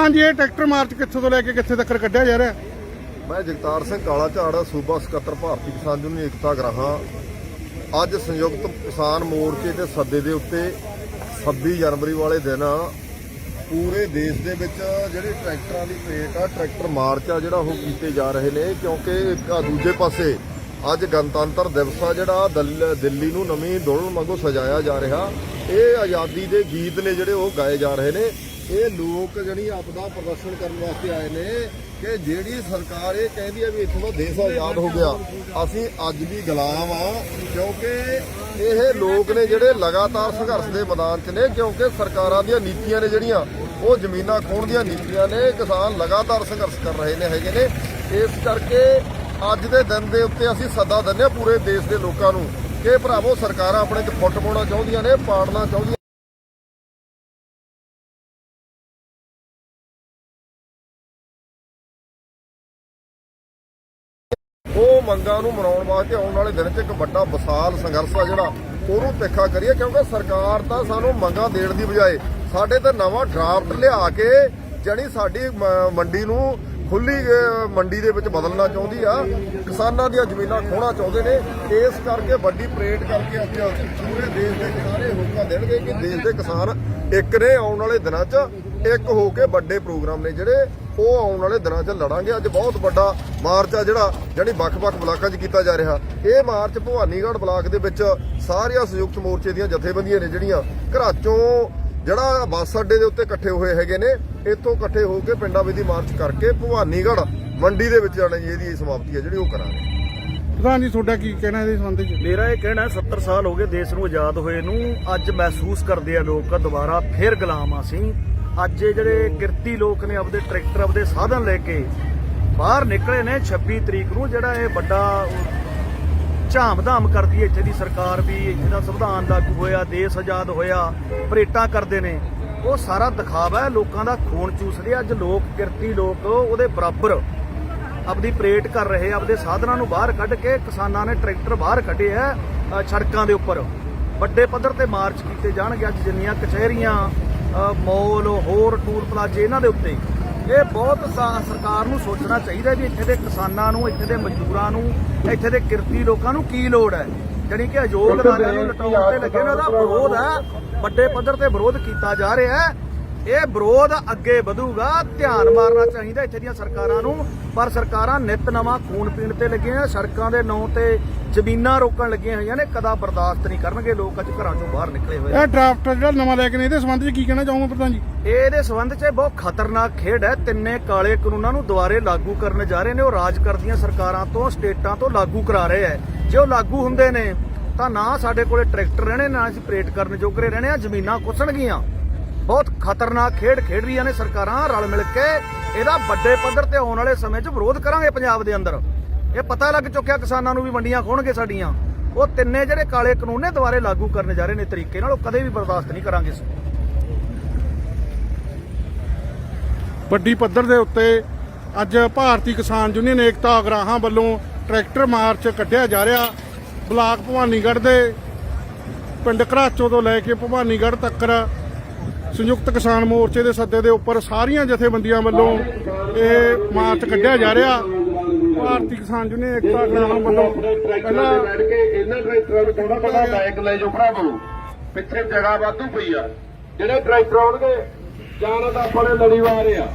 ਹਾਂਜੀ ਇਹ tractor March ਕਿੱਥੋਂ ਤੋਂ ਲੈ ਕੇ ਕਿੱਥੇ ਤੱਕ ਕੱਢਿਆ ਜਾ ਰਿਹਾ? ਮੈਂ ਜਗਤਾਰ ਸਿੰਘ ਕਾਲਾ ਝਾੜ, ਸੂਬਾ ਸਕੱਤਰ ਭਾਰਤੀ ਕਿਸਾਨ ਯੂਨੀਅਨ ਏਕਤਾ ਗਰਾਹਾਂ। ਅੱਜ ਸੰਯੁਕਤ ਕਿਸਾਨ ਮੋਰਚੇ ਦੇ ਸੱਦੇ ਦੇ ਉੱਤੇ 26 ਜਨਵਰੀ ਵਾਲੇ ਦਿਨ ਪੂਰੇ ਦੇਸ਼ ਦੇ ਵਿੱਚ ਜਿਹੜੇ ਟਰੈਕਟਰਾਂ ਦੀ ਪਰੇਡ ਆ, ਟਰੈਕਟਰ ਮਾਰਚ ਆ ਜਿਹੜਾ ਉਹ ਕੀਤੇ ਜਾ ਰਹੇ ਨੇ, ਕਿਉਂਕਿ ਇੱਕ ਦੂਜੇ ਪਾਸੇ ਅੱਜ ਗਣਤੰਤਰ ਦਿਵਸ ਆ ਜਿਹੜਾ, ਦਿੱਲ- ਦਿੱਲੀ ਨੂੰ ਨਵੀਂ ਦੁਲਹਨ ਵਾਂਗੂ ਸਜਾਇਆ ਜਾ ਰਿਹਾ। ਇਹ ਆਜ਼ਾਦੀ ਦੇ ਗੀਤ ਨੇ ਜਿਹੜੇ ਉਹ ਗਾਏ ਜਾ ਰਹੇ ਨੇ। ਇਹ ਲੋਕ ਜਿਹੜੀ ਆਪਦਾ ਪ੍ਰਦਰਸ਼ਨ ਕਰਨ ਵਾਸਤੇ ਆਏ ਨੇ ਕਿ ਜਿਹੜੀ ਸਰਕਾਰ ਇਹ ਕਹਿੰਦੀ ਹੈ ਵੀ ਇੱਥੋਂ ਦਾ ਦੇਸ਼ ਆਜ਼ਾਦ ਹੋ ਗਿਆ। ਅਸੀਂ ਅੱਜ ਵੀ ਗੁਲਾਮ ਆ ਕਿਉਂਕਿ ਇਹ ਲੋਕ ਨੇ ਜਿਹੜੇ ਲਗਾਤਾਰ ਸੰਘਰਸ਼ ਦੇ ਮੈਦਾਨ 'ਚ ਨੇ ਕਿਉਂਕਿ ਸਰਕਾਰਾਂ ਦੀਆਂ ਨੀਤੀਆਂ ਨੇ ਜਿਹੜੀਆਂ, ਉਹ ਜ਼ਮੀਨਾਂ ਖੋਣ ਦੀਆਂ ਨੀਤੀਆਂ ਨੇ, ਕਿਸਾਨ ਲਗਾਤਾਰ ਸੰਘਰਸ਼ ਕਰ ਰਹੇ ਨੇ, ਹੈਗੇ ਨੇ। ਇਸ ਕਰਕੇ ਅੱਜ ਦੇ ਦਿਨ ਦੇ ਉੱਤੇ ਅਸੀਂ ਸੱਦਾ ਦਿੰਦੇ ਹਾਂ ਪੂਰੇ ਦੇਸ਼ ਦੇ ਲੋਕਾਂ ਨੂੰ ਕਿ ਭਰਾਵੋ ਸਰਕਾਰਾਂ ਆਪਣੇ 'ਚ ਫੁੱਟ ਪਾਉਣਾ ਚਾਹੁੰਦੀਆਂ ਨੇ, ਪਾੜਨਾ ਚਾਹੁੰਦੀਆਂ ਉਹ ਮੰਗਾਂ ਨੂੰ ਮਨਾਉਣ ਵਾਸਤੇ ਆਉਣ ਵਾਲੇ ਦਿਨ 'ਚ ਇੱਕ ਵੱਡਾ ਵਿਸ਼ਾਲ ਸੰਘਰਸ਼ ਆ ਜਿਹੜਾ, ਉਹਨੂੰ ਤਿੱਖਾ ਕਰੀਏ ਕਿਉਂਕਿ ਸਰਕਾਰ ਤਾਂ ਸਾਨੂੰ ਮੰਗਾਂ ਦੇਣ ਦੀ ਬਜਾਏ ਸਾਡੇ ਤੇ ਨਵਾਂ ਡਰਾਫਟ ਲਿਆ ਕੇ ਜਿਹੜੀ ਸਾਡੀ ਮੰਡੀ ਨੂੰ ਖੁੱਲੀ ਮੰਡੀ ਦੇ ਵਿੱਚ ਬਦਲਣਾ ਚਾਹੁੰਦੀ ਆ। ਕਿਸਾਨਾਂ ਦੀਆਂ ਜ਼ਮੀਨਾਂ ਖੋਣਾ ਚਾਹੁੰਦੇ ਨੇ। ਇਸ ਕਰਕੇ ਵੱਡੀ ਪਰੇਡ ਕਰਕੇ ਅੱਜ ਪੂਰੇ ਦੇਸ਼ ਦੇ ਸਾਰੇ ਹੋਕਾ ਦੇਣਗੇ ਕਿ ਦੇਸ਼ ਦੇ ਕਿਸਾਨ ਇੱਕ ਨੇ ਆਉਣ ਵਾਲੇ ਦਿਨਾਂ 'ਚ ਇੱਕ ਹੋ ਕੇ ਵੱਡੇ ਪ੍ਰੋਗਰਾਮ ਨੇ ਜਿਹੜੇ ਉਹ ਆਉਣ ਵਾਲੇ ਦਿਨਾਂ 'ਚ ਲੜਾਂਗੇ। ਅੱਜ ਬਹੁਤ ਵੱਡਾ ਮਾਰਚ ਆ ਜਿਹੜਾ ਜਿਹੜੀ ਵੱਖ-ਵੱਖ ਬਲਾਕਾਂ 'ਚ ਕੀਤਾ ਜਾ ਰਿਹਾ। ਇਹ ਮਾਰਚ ਭਵਾਨੀਗੜ੍ਹ ਬਲਾਕ ਦੇ ਵਿੱਚ ਸਾਰੀਆਂ ਸੰਯੁਕਤ ਮੋਰਚੇ ਦੀਆਂ ਜਥੇਬੰਦੀਆਂ ਨੇ ਜਿਹੜੀਆਂ ਘਰਾਚੋਂ ਜਿਹੜਾ ਬੱਸ ਅੱਡੇ ਦੇ ਉੱਤੇ ਇਕੱਠੇ ਹੋਏ ਹੈਗੇ ਨੇ ਇੱਥੋਂ ਇਕੱਠੇ ਹੋ ਕੇ ਪਿੰਡਾਂ ਵਿੱਚ ਦੀ ਮਾਰਚ ਕਰਕੇ ਭਵਾਨੀਗੜ੍ਹ ਮੰਡੀ ਦੇ ਵਿੱਚ ਜਾਣਾ ਜੀ ਇਹਦੀ ਸਮਾਪਤੀ ਹੈ ਜਿਹੜੀ ਉਹ ਕਰਾਂਗੇ। ਪ੍ਰਧਾਨ ਜੀ ਤੁਹਾਡਾ ਕੀ ਕਹਿਣਾ ਇਹਦੇ ਸੰਬੰਧ ਵਿੱਚ? ਮੇਰਾ ਇਹ ਕਹਿਣਾ ਹੈ 70 ਸਾਲ ਹੋ ਗਏ ਦੇਸ਼ ਨੂੰ ਆਜ਼ਾਦ ਹੋਏ ਨੂੰ। ਅੱਜ ਮਹਿਸੂਸ ਕਰਦੇ ਆ ਲੋਕ ਦੁਬਾਰਾ ਫੇਰ ਗੁਲਾਮ ਆ ਅਸੀਂ। ਅੱਜ ਇਹ ਜਿਹੜੇ ਕਿਰਤੀ ਲੋਕ ਨੇ ਆਪਦੇ ਟਰੈਕਟਰ, ਆਪਦੇ ਸਾਧਨ ਲੈ ਕੇ ਬਾਹਰ ਨਿਕਲੇ ਨੇ 26 ਤਰੀਕ ਨੂੰ, ਜਿਹੜਾ ਇਹ ਵੱਡਾ ਝਾਮ-ਧਾਮ ਕਰਦੀ ਹੈ। ਇੱਥੇ ਦੀ ਸਰਕਾਰ ਵੀ ਇੱਥੇ ਦਾ ਸੰਵਿਧਾਨ ਲਾਗੂ ਹੋਇਆ, ਦੇਸ਼ ਆਜ਼ਾਦ ਹੋਇਆ, ਪਰੇਟਾਂ ਕਰਦੇ ਨੇ। ਉਹ ਸਾਰਾ ਦਿਖਾਵਾ ਹੈ, ਲੋਕਾਂ ਦਾ ਖੂਨ ਚੂਸ ਰਿਹਾ ਅੱਜ ਲੋਕ, ਕਿਰਤੀ ਲੋਕ ਉਹਦੇ ਬਰਾਬਰ ਆਪਦੀ ਪਰੇਡ ਕਰ ਰਹੇ ਆਪਦੇ ਸਾਧਨਾਂ ਨੂੰ ਬਾਹਰ ਕੱਢ ਕੇ ਕਿਸਾਨਾਂ ਨੇ ਟਰੈਕਟਰ ਬਾਹਰ ਕੱਢੇ ਆ ਸੜਕਾਂ ਦੇ ਉੱਪਰ। ਵੱਡੇ ਪੱਧਰ ਤੇ ਮਾਰਚ ਕੀਤੇ ਜਾਣਗੇ ਅੱਜ ਜਿੰਨੀਆਂ ਕਚਹਿਰੀਆਂ ਮੌਲ ਹੋਰ ਟੂਰ ਪਲਾਜ਼ੇ ਇਹਨਾਂ ਦੇ ਉੱਤੇ। ਇਹ ਬਹੁਤ ਸਰਕਾਰ ਨੂੰ ਸੋਚਣਾ ਚਾਹੀਦਾ ਵੀ ਇੱਥੇ ਦੇ ਕਿਸਾਨਾਂ ਨੂੰ ਇੱਥੇ ਦੇ ਮਜ਼ਦੂਰਾਂ ਨੂੰ ਇੱਥੇ ਦੇ ਕਿਰਤੀ ਲੋਕਾਂ ਨੂੰ ਕੀ ਲੋੜ ਹੈ? ਜਿਹੜੀ ਕਿ ਅਯੋਗ ਅਦਾਰਿਆਂ ਨੂੰ ਲਟਾਉਣ ਤੇ ਲੱਗੇ ਨੇ ਉਹਦਾ ਵਿਰੋਧ ਹੈ। ਵੱਡੇ ਪੱਧਰ ਤੇ ਵਿਰੋਧ ਕੀਤਾ ਜਾ ਰਿਹਾ ਹੈ। ਇਹ ਵਿਰੋਧ ਅੱਗੇ ਵਧੂਗਾ ਧਿਆਨ ਮਾਰਨਾ ਚਾਹੀਦਾ ਇੱਥੇ ਦੀਆਂ ਸਰਕਾਰਾਂ ਨੂੰ। ਪਰ ਸਰਕਾਰਾਂ ਨਿਤ ਨਵਾਂ ਖੂਨ ਪੀਣ ਤੇ ਲੱਗੀਆਂ ਸੜਕਾਂ ਦੇ ਨਾਂ ਤੇ ਜ਼ਮੀਨਾਂ ਰੋਕਣ ਲੱਗੀਆਂ ਹੋਈਆਂ ਨੇ ਕਦਾ ਬਰਦਾਸ਼ਤ ਨਹੀਂ ਕਰਨਗੇ ਲੋਕ ਅੱਜ ਘਰਾਂ ਚੋਂ ਬਾਹਰ ਨਿਕਲੇ ਹੋਏ ਇਹ ਡਰਾਫਟ ਜਿਹੜਾ ਨਵਾਂ ਲੈ ਕੇ ਨੇ ਇਹਦੇ ਸੰਬੰਧ ਵਿੱਚ ਕੀ ਕਹਿਣਾ ਚਾਹੋਗੇ ਪ੍ਰਧਾਨ ਜੀ? ਇਹਦੇ ਸੰਬੰਧ 'ਚ ਬਹੁਤ ਖਤਰਨਾਕ ਖੇਡ ਹੈ। ਤਿੰਨੇ ਕਾਲੇ ਕਾਨੂੰਨਾਂ ਨੂੰ ਦੁਬਾਰੇ ਲਾਗੂ ਕਰਨ ਜਾ ਰਹੇ ਨੇ ਉਹ ਰਾਜ ਕਰਦੀਆਂ ਸਰਕਾਰਾਂ ਤੋਂ ਸਟੇਟਾਂ ਤੋਂ ਲਾਗੂ ਕਰਾ ਰਹੇ ਹੈ। ਜੇ ਉਹ ਲਾਗੂ ਹੁੰਦੇ ਨੇ ਤਾਂ ਨਾ ਸਾਡੇ ਕੋਲੇ ਟਰੈਕਟਰ ਰਹਿਣੇ ਨਾ ਅਸੀਂ ਪ੍ਰੇਟ ਕਰਨ ਜੋਗਰੇ ਰਹਿਣੇ ਆ ਜ਼ਮੀਨਾਂ ਕੁਸਣਗੀਆਂ ਬਹੁਤ ਖਤਰਨਾਕ ਖੇਡ ਖੇਡ ਰਹੀਆਂ ਨੇ ਸਰਕਾਰਾਂ ਰਲ ਮਿਲ ਕੇ। ਇਹਦਾ ਵੱਡੇ ਪੱਧਰ ਤੇ ਆਉਣ ਵਾਲੇ ਸਮੇਂ 'ਚ ਵਿਰੋਧ ਕਰਾਂਗੇ ਪੰਜਾਬ ਦੇ ਅੰਦਰ। ਇਹ ਪਤਾ ਲੱਗ ਚੁੱਕਿਆ ਕਿਸਾਨਾਂ ਨੂੰ ਵੀ ਮੰਡੀਆਂ ਖੋਣਗੇ ਸਾਡੀਆਂ। ਉਹ ਤਿੰਨੇ ਜਿਹੜੇ ਕਾਲੇ ਕਾਨੂੰਨ ਨੇ ਦੁਬਾਰੇ ਲਾਗੂ ਕਰਨ ਜਾ ਰਹੇ ਨੇ ਤਰੀਕੇ ਨਾਲ, ਉਹ ਕਦੇ ਵੀ ਬਰਦਾਸ਼ਤ ਨਹੀਂ ਕਰਾਂਗੇ ਅਸੀਂ। ਵੱਡੀ ਪੱਧਰ ਦੇ ਉੱਤੇ ਅੱਜ ਭਾਰਤੀ ਕਿਸਾਨ ਯੂਨੀਅਨ ਏਕਤਾ ਅਗਰਾਹਾਂ ਵੱਲੋਂ ਟਰੈਕਟਰ ਮਾਰਚ ਕੱਢਿਆ ਜਾ ਰਿਹਾ। ਬਲਾਕ ਭਵਾਨੀਗੜ੍ਹ ਦੇ ਪਿੰਡ ਘਰਾਚੋ ਤੋਂ ਲੈ ਕੇ ਭਵਾਨੀਗੜ੍ਹ ਤੱਕ ਸੰਯੁਕਤ ਕਿਸਾਨ ਮੋਰਚੇ ਦੇ ਸੱਦੇ ਦੇ ਉੱਪਰ ਸਾਰੀਆਂ ਜਥੇਬੰਦੀਆਂ ਵੱਲੋਂ ਇਹ ਮਾਰਚ ਕੱਢਿਆ ਜਾ ਰਿਹਾ। ਭਾਰਤੀ ਕਿਸਾਨ ਯੂਨੀਅਨ ਏਕਤਾ ਅਗਰਾਹਾਂ ਵੱਲੋਂ ਪਹਿਲਾਂ ਬੈਠ ਕੇ ਇਹਨਾਂ ਟਰੈਕਟਰਾਂ ਨੂੰ ਥੋੜਾ ਬਹੁਤਾ ਬੈਕ ਲੈ ਜਾਓ ਭਰਾਵੋ ਪਿੱਛੇ ਜਗ੍ਹਾ ਵਾਧੂ ਪਈ ਆ। ਜਿਹੜੇ ਟਰੈਕਟਰ ਆਉਣਗੇ, ਜਾਣਾ ਤਾਂ ਆਪਣੇ ਲੜੀਵਾਰ ਆ।